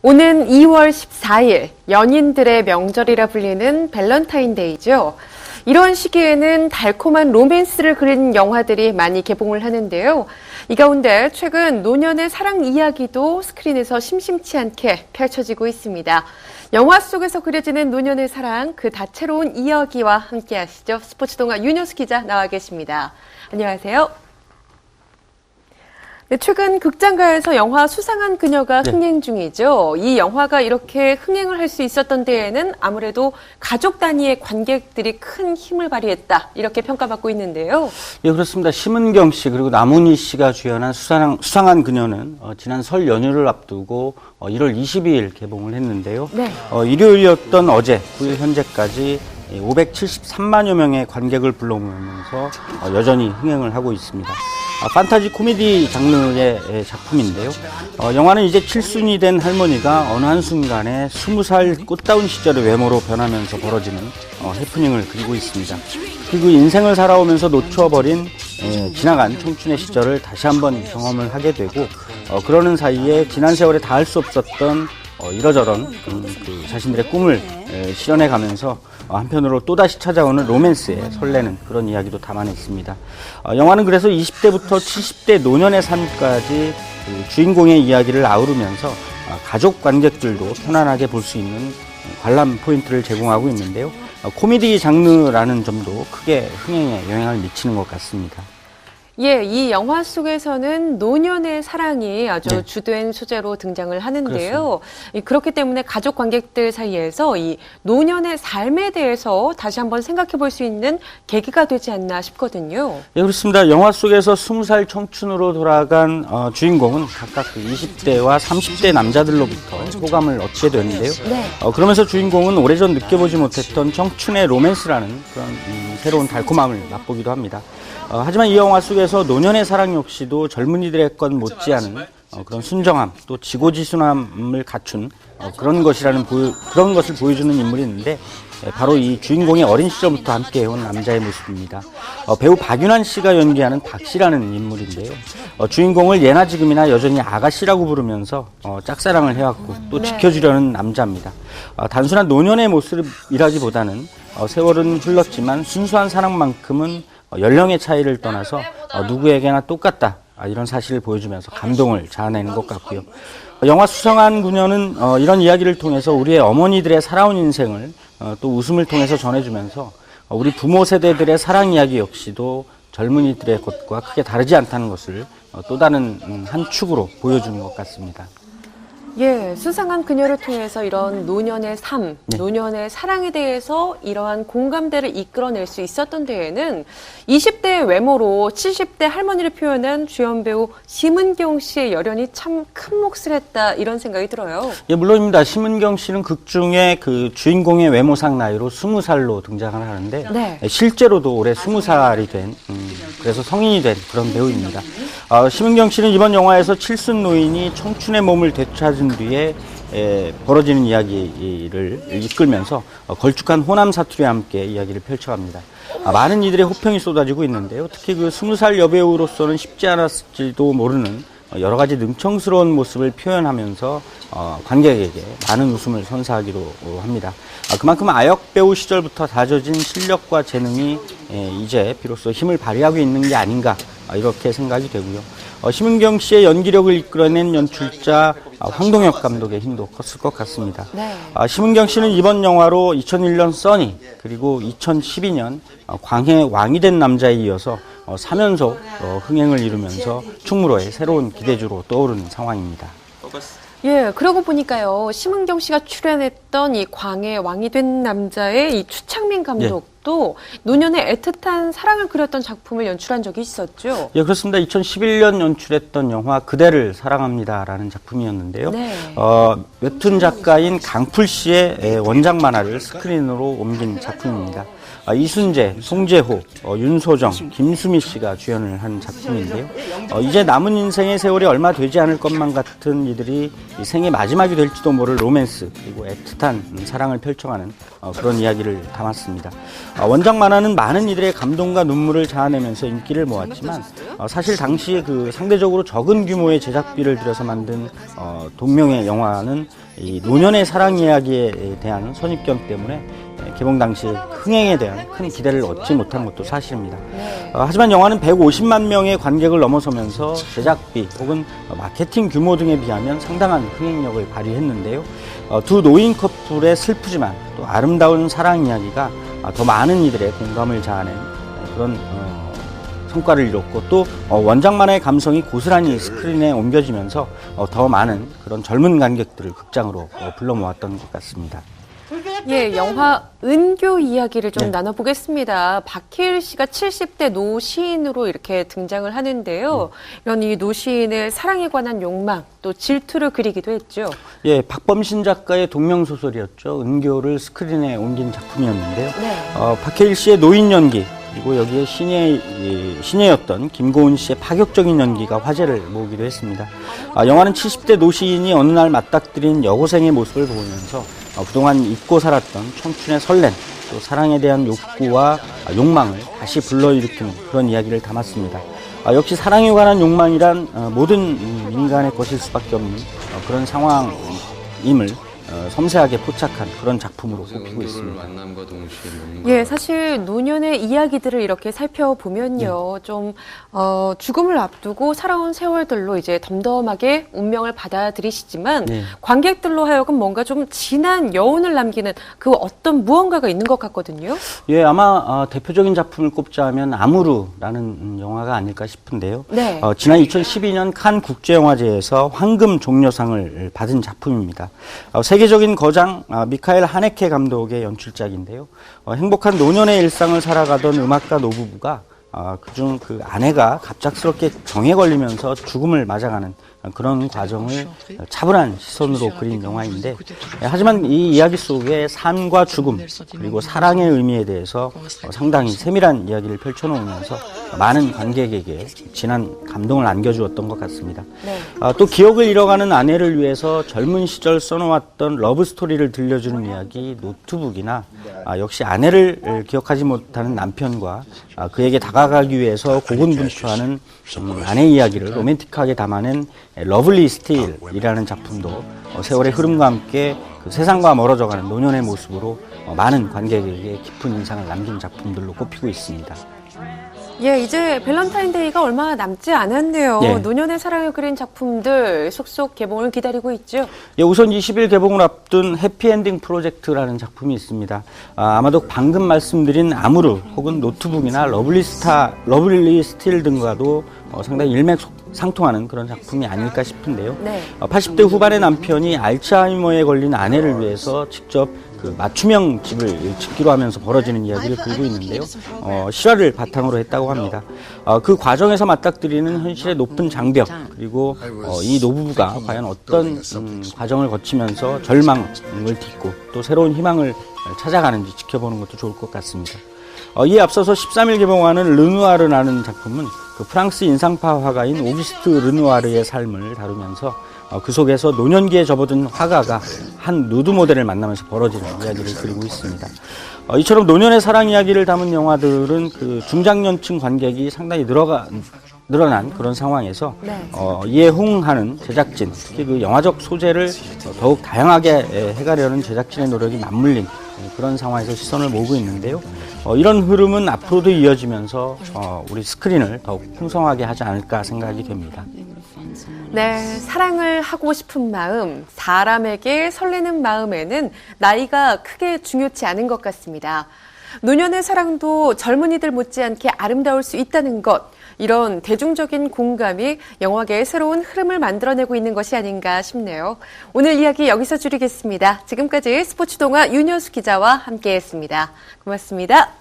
오는 2월 14일 연인들의 명절이라 불리는 밸런타인데이죠. 이런 시기에는 달콤한 로맨스를 그린 영화들이 많이 개봉을 하는데요. 이 가운데 최근 노년의 사랑 이야기도 스크린에서 심심치 않게 펼쳐지고 있습니다. 영화 속에서 그려지는 노년의 사랑, 그 다채로운 이야기와 함께 하시죠. 스포츠 동화 윤여수 기자 나와 계십니다. 안녕하세요. 네, 최근 극장가에서 영화 수상한 그녀가 네. 흥행 중이죠. 이 영화가 이렇게 흥행을 할 수 있었던 데에는 아무래도 가족 단위의 관객들이 큰 힘을 발휘했다. 이렇게 평가받고 있는데요. 예, 그렇습니다. 심은경 씨 그리고 남은희 씨가 주연한 수상, 수상한 그녀는 어, 지난 설 연휴를 앞두고 어, 1월 22일 개봉을 했는데요. 네. 어, 일요일이었던 어제 9일 현재까지 573만여 명의 관객을 불러모으면서 어, 여전히 흥행을 하고 있습니다. 아, 판타지 코미디 장르의 에, 작품인데요. 어, 영화는 이제 칠순이 된 할머니가 어느 한순간에 20살 꽃다운 시절의 외모로 변하면서 벌어지는 어, 해프닝을 그리고 있습니다. 그리고 인생을 살아오면서 놓쳐버린 에, 지나간 청춘의 시절을 다시 한번 경험을 하게 되고 어, 그러는 사이에 지난 세월에 닿을 수 없었던 어, 이러저런 음, 그 자신들의 꿈을 에, 실현해 가면서 어, 한편으로 또다시 찾아오는 로맨스에 설레는 그런 이야기도 담아냈습니다. 어, 영화는 그래서 20대부터 70대 노년의 삶까지 그 주인공의 이야기를 아우르면서 어, 가족 관객들도 편안하게 볼 수 있는 관람 포인트를 제공하고 있는데요. 어, 코미디 장르라는 점도 크게 흥행에 영향을 미치는 것 같습니다. 예, 이 영화 속에서는 노년의 사랑이 아주 네. 주된 소재로 등장을 하는데요. 이 그렇기 때문에 가족 관객들 사이에서 이 노년의 삶에 대해서 다시 한번 생각해 볼 수 있는 계기가 되지 않나 싶거든요. 예, 그렇습니다. 영화 속에서 20살 청춘으로 돌아간 어, 주인공은 각각 그 20대와 30대 남자들로부터 호감을 얻게 되는데요. 네. 어, 그러면서 주인공은 오래전 느껴보지 못했던 청춘의 로맨스라는 그런 음, 새로운 달콤함을 맛보기도 합니다. 어, 하지만 이 영화 속에서 노년의 사랑 역시도 젊은이들의 것 못지않은 어, 그런 순정함 또 지고지순함을 갖춘 어, 그런 것이라는 보여- 그런 것을 보여주는 인물이 있는데 예, 바로 이 주인공의 어린 시절부터 함께 해온 남자의 모습입니다. 어, 배우 박윤환 씨가 연기하는 박 씨라는 인물인데요. 어, 주인공을 예나 지금이나 여전히 아가씨라고 부르면서 어, 짝사랑을 해왔고 또 네. 지켜주려는 남자입니다. 어, 단순한 노년의 모습이라기보다는 어, 세월은 흘렀지만 순수한 사랑만큼은 어, 연령의 차이를 떠나서 어, 누구에게나 똑같다. 아, 이런 사실을 보여주면서 감동을 자아내는 것 같고요. 어, 영화 수성한 그녀는 어, 이런 이야기를 통해서 우리의 어머니들의 살아온 인생을 어, 또 웃음을 통해서 전해주면서 어, 우리 부모 세대들의 사랑 이야기 역시도 젊은이들의 것과 크게 다르지 않다는 것을 어, 또 다른 음, 한 축으로 보여주는 것 같습니다. 예, 수상한 그녀를 통해서 이런 노년의 삶, 네. 노년의 사랑에 대해서 이러한 공감대를 이끌어낼 수 있었던 데에는 20대의 외모로 70대 할머니를 표현한 주연 배우 심은경 씨의 열연이 참 큰 몫을 했다 이런 생각이 들어요. 예, 물론입니다. 심은경 씨는 극 중에 그 주인공의 외모상 나이로 20살로 등장을 하는데 네. 예, 실제로도 올해 20살이 된 음, 그래서 성인이 된 그런 배우입니다. 어, 심은경 씨는 이번 영화에서 칠순 노인이 청춘의 몸을 되찾 은 뒤에 에, 벌어지는 이야기를 이끌면서 어, 걸쭉한 호남 사투리와 함께 이야기를 펼쳐갑니다. 아, 많은 이들의 호평이 쏟아지고 있는데요. 특히 그 20살 여배우로서는 쉽지 않았을지도 모르는 어, 여러 가지 능청스러운 모습을 표현하면서 어, 관객에게 많은 웃음을 선사하기로 어, 합니다. 아, 그만큼 아역 배우 시절부터 다져진 실력과 재능이 에, 이제 비로소 힘을 발휘하고 있는 게 아닌가 아, 이렇게 생각이 되고요. 어, 심은경 씨의 연기력을 이끌어낸 연출자 아, 황동혁 감독의 힘도 컸을 것 같습니다. 네. 아, 심은경 씨는 이번 영화로 2001년 써니 그리고 2012년 어, 광해 왕이 된 남자에 이어서 어, 3연속 어, 흥행을 이루면서 충무로의 새로운 기대주로 떠오르는 상황입니다. 예, 그러고 보니까요, 심은경 씨가 출연했던 이 광해 왕이 된 남자의 이 추창민 감독도 노년의 애틋한 사랑을 그렸던 작품을 연출한 적이 있었죠. 예, 그렇습니다. 2011년 연출했던 영화 그대를 사랑합니다라는 작품이었는데요. 네. 어, 웹툰 작가인 강풀 씨의 에, 원작 만화를 스크린으로 옮긴 작품입니다. 아, 이순재, 송재호, 어, 윤소정, 김수미 씨가 주연을 한 작품인데요. 어, 이제 남은 인생의 세월이 얼마 되지 않을 것만 같은 이들이 이 생의 마지막이 될지도 모를 로맨스 그리고 애틋한 음, 사랑을 펼쳐가는 어, 그런 이야기를 담았습니다. 아, 원작 만화는 많은 이들의 감동과 눈물을 자아내면서 인기를 모았지만 어, 사실 당시에 그 상대적으로 적은 규모의 제작비를 들여서 만든 어, 동명의 영화는 이 노년의 사랑 이야기에 대한 선입견 때문에 개봉 당시 흥행에 대한 큰 기대를 얻지 못한 것도 사실입니다. 어, 하지만 영화는 150만 명의 관객을 넘어서면서 제작비 혹은 마케팅 규모 등에 비하면 상당한 흥행력을 발휘했는데요. 어, 두 노인 커플의 슬프지만 또 아름다운 사랑 이야기가 아, 더 많은 이들의 공감을 자아낸 그런 어, 성과를 이뤘고 또 어, 원작만의 감성이 고스란히 스크린에 옮겨지면서 어, 더 많은 그런 젊은 관객들을 극장으로 어, 불러 모았던 것 같습니다. 예, 영화 은교 이야기를 좀 네. 나눠보겠습니다. 박해일 씨가 70대 노 시인으로 이렇게 등장을 하는데요. 이런 이 노 시인의 사랑에 관한 욕망, 또 질투를 그리기도 했죠. 예, 박범신 작가의 동명 소설이었죠. 은교를 스크린에 옮긴 작품이었는데요. 네. 어, 박해일 씨의 노인 연기 그리고 여기에 신예 예, 신예였던 김고은 씨의 파격적인 연기가 화제를 모으기도 했습니다. 아, 영화는 70대 노시인이 어느 날 맞닥뜨린 여고생의 모습을 보면서 어, 그동안 잊고 살았던 청춘의 설렘 또 사랑에 대한 욕구와 아, 욕망을 다시 불러일으키는 그런 이야기를 담았습니다. 아, 역시 사랑에 관한 욕망이란 어, 모든 음, 인간의 것일 수밖에 없는 어, 그런 상황임을 어, 섬세하게 포착한 그런 작품으로 꼽히고 있습니다. 만남과 동시에 뭔가 예, 사실 노년의 이야기들을 이렇게 살펴보면요. 좀, 어, 죽음을 앞두고 살아온 세월들로 이제 덤덤하게 운명을 받아들이시지만 네. 관객들로 하여금 뭔가 좀 진한 여운을 남기는 그 어떤 무언가가 있는 것 같거든요. 예, 아마 어, 대표적인 작품을 꼽자면 아무르라는 음, 영화가 아닐까 싶은데요. 네. 어, 지난 2012년 칸 국제영화제에서 황금 종려상을 받은 작품입니다. 어, 세 계적인 거장 아, 미카엘 하네케 감독의 연출작인데요. 어, 행복한 노년의 일상을 살아가던 음악가 노부부가 아, 그중 그 아내가 갑작스럽게 병에 걸리면서 죽음을 맞아가는 그런 과정을 차분한 시선으로 그린 영화인데 예, 하지만 이 이야기 속에 삶과 죽음 그리고 사랑의 의미에 대해서 어, 상당히 세밀한 이야기를 펼쳐놓으면서 많은 관객에게 진한 감동을 안겨주었던 것 같습니다. 네. 아, 또 기억을 잃어가는 아내를 위해서 젊은 시절 써놓았던 러브 스토리를 들려주는 이야기 노트북이나 아, 역시 아내를 에, 기억하지 못하는 남편과 아, 그에게 다가가기 위해서 고군분투하는 음, 아내 이야기를 로맨틱하게 담아낸 에, 러블리 스틸이라는 작품도 어, 세월의 흐름과 함께 그 세상과 멀어져가는 노년의 모습으로 어, 많은 관객에게 깊은 인상을 남긴 작품들로 꼽히고 있습니다. 예, 이제 밸런타인데이가 얼마 남지 않았네요. 예. 노년의 사랑을 그린 작품들 속속 개봉을 기다리고 있죠. 예, 우선 20일 개봉을 앞둔 해피엔딩 프로젝트라는 작품이 있습니다. 아, 마도 방금 말씀드린 아무르 혹은 노트북이나 러블리 스타, 러블리 스틸 등과도 어, 상당히 일맥상통하는 그런 작품이 아닐까 싶은데요. 네. 어, 80대 후반의 남편이 알츠하이머에 걸린 아내를 위해서 직접 그 맞춤형 집을 짓기로 하면서 벌어지는 이야기를 그리고 있는데요. 어, 실화를 바탕으로 했다고 합니다. 어, 그 과정에서 맞닥뜨리는 현실의 높은 장벽 그리고 어, 이 노부부가 과연 어떤 음, 과정을 거치면서 절망을 딛고 또 새로운 희망을 찾아가는지 지켜보는 것도 좋을 것 같습니다. 어, 이에 앞서서 13일 개봉하는 르누아르라는 작품은 그 프랑스 인상파 화가인 오기스트 르누아르의 삶을 다루면서 어, 그 속에서 노년기에 접어든 화가가 한 누드 모델을 만나면서 벌어지는 이야기를 그리고 있습니다. 어, 이처럼 노년의 사랑 이야기를 담은 영화들은 그 중장년층 관객이 상당히 늘어가 늘어난 그런 상황에서 네. 어, 이에 호응하는 제작진, 특히 그 영화적 소재를 어, 더욱 다양하게 에, 해가려는 제작진의 노력이 맞물린 에, 그런 상황에서 시선을 모으고 있는데요. 어, 이런 흐름은 앞으로도 이어지면서 어, 우리 스크린을 더욱 풍성하게 하지 않을까 생각이 됩니다. 네, 사랑을 하고 싶은 마음, 사람에게 설레는 마음에는 나이가 크게 중요치 않은 것 같습니다. 노년의 사랑도 젊은이들 못지않게 아름다울 수 있다는 것, 이런 대중적인 공감이 영화계의 새로운 흐름을 만들어내고 있는 것이 아닌가 싶네요. 오늘 이야기 여기서 줄이겠습니다. 지금까지 스포츠 동화 윤여수 기자와 함께했습니다. 고맙습니다.